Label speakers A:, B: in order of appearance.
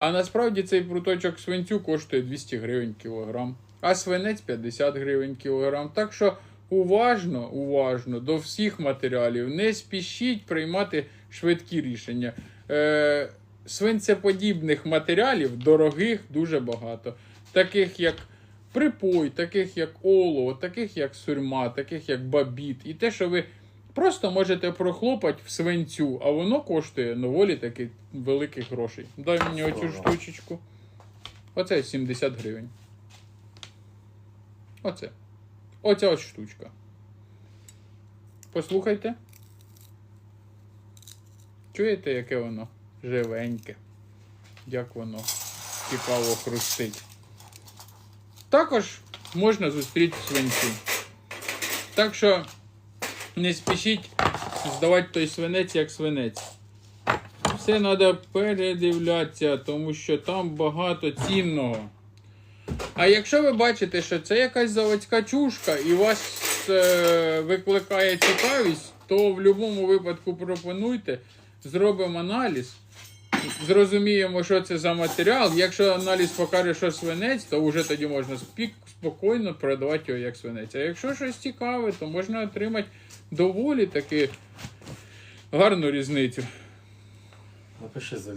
A: А насправді цей пруточок свинцю коштує 200 гривень кілограм, а свинець 50 гривень кілограм. Так що уважно, уважно до всіх матеріалів. Не спішіть приймати швидкі рішення. Е, свинцеподібних матеріалів дорогих дуже багато. Таких як припой, таких як олово, таких як сурьма, таких як бабіт. І те, що ви просто можете прохлопати в свинцю, а воно коштує доволі таки великих грошей. Дай мені оцю штучечку. Оце 70 гривень. Оце. Оця ось штучка. Послухайте. Чуєте, яке воно живеньке? Як воно цікаво хрустить. Також можна зустріти в свинці. Так що не спішіть здавати той свинець як свинець. Все треба передивлятися, тому що там багато цінного. А якщо ви бачите, що це якась заводська чушка і вас е, викликає цікавість, то в будь-якому випадку пропонуйте, зробимо аналіз, зрозуміємо, що це за матеріал. Якщо аналіз покаже, що свинець, то вже тоді можна спокійно продавати його як свинець. А якщо щось цікаве, то можна отримати доволі таки гарну різницю.
B: Напиши за